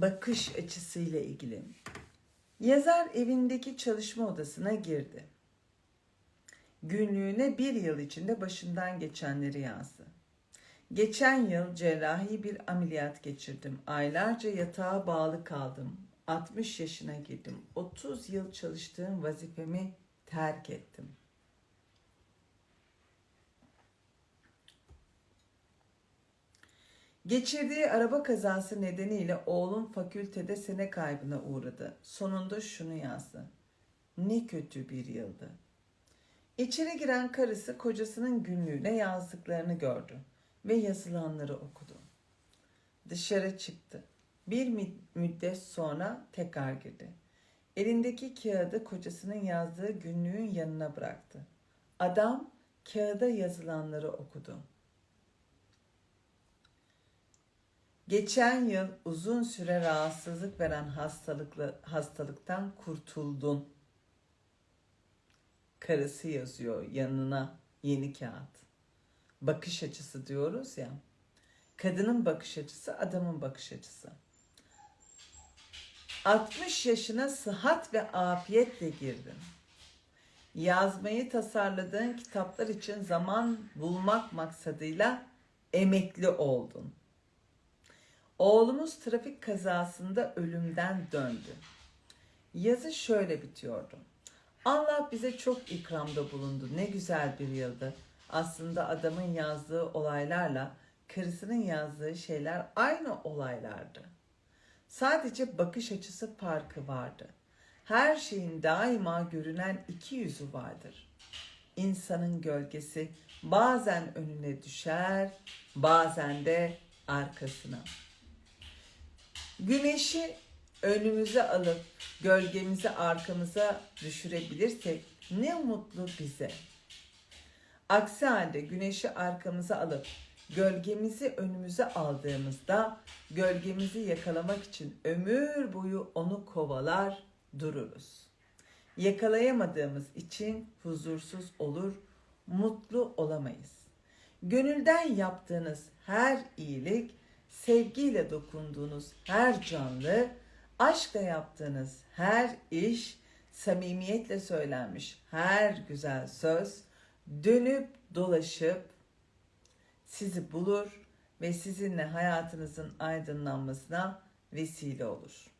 bakış açısıyla ilgili. Yazar evindeki çalışma odasına girdi. Günlüğüne bir yıl içinde başından geçenleri yazdı. Geçen yıl cerrahi bir ameliyat geçirdim. Aylarca yatağa bağlı kaldım. 60 yaşına girdim. 30 yıl çalıştığım vazifemi terk ettim. Geçirdiği araba kazası nedeniyle oğlum fakültede sene kaybına uğradı. Sonunda şunu yazdı. Ne kötü bir yıldı. İçeri giren karısı kocasının günlüğüne yazdıklarını gördü ve yazılanları okudu. Dışarı çıktı. Bir müddet sonra tekrar girdi. Elindeki kağıdı kocasının yazdığı günlüğün yanına bıraktı. Adam kağıda yazılanları okudu. Geçen yıl uzun süre rahatsızlık veren hastalıklı, hastalıktan kurtuldun. Karısı yazıyor yanına yeni kağıt. Bakış açısı diyoruz ya. Kadının bakış açısı, adamın bakış açısı. 60 yaşına sıhhat ve afiyetle girdin. Yazmayı tasarladığın kitaplar için zaman bulmak maksadıyla emekli oldun. Oğlumuz trafik kazasında ölümden döndü. Yazı şöyle bitiyordu. Allah bize çok ikramda bulundu. Ne güzel bir yıldı. Aslında adamın yazdığı olaylarla karısının yazdığı şeyler aynı olaylardı. Sadece bakış açısı farkı vardı. Her şeyin daima görünen iki yüzü vardır. İnsanın gölgesi bazen önüne düşer, bazen de arkasına. Güneşi önümüze alıp gölgemizi arkamıza düşürebilirsek ne mutlu bize. Aksi halde güneşi arkamıza alıp gölgemizi önümüze aldığımızda gölgemizi yakalamak için ömür boyu onu kovalar dururuz. Yakalayamadığımız için huzursuz olur, mutlu olamayız. Gönülden yaptığınız her iyilik, sevgiyle dokunduğunuz her canlı, aşkla yaptığınız her iş, samimiyetle söylenmiş her güzel söz dönüp dolaşıp sizi bulur ve sizinle hayatınızın aydınlanmasına vesile olur.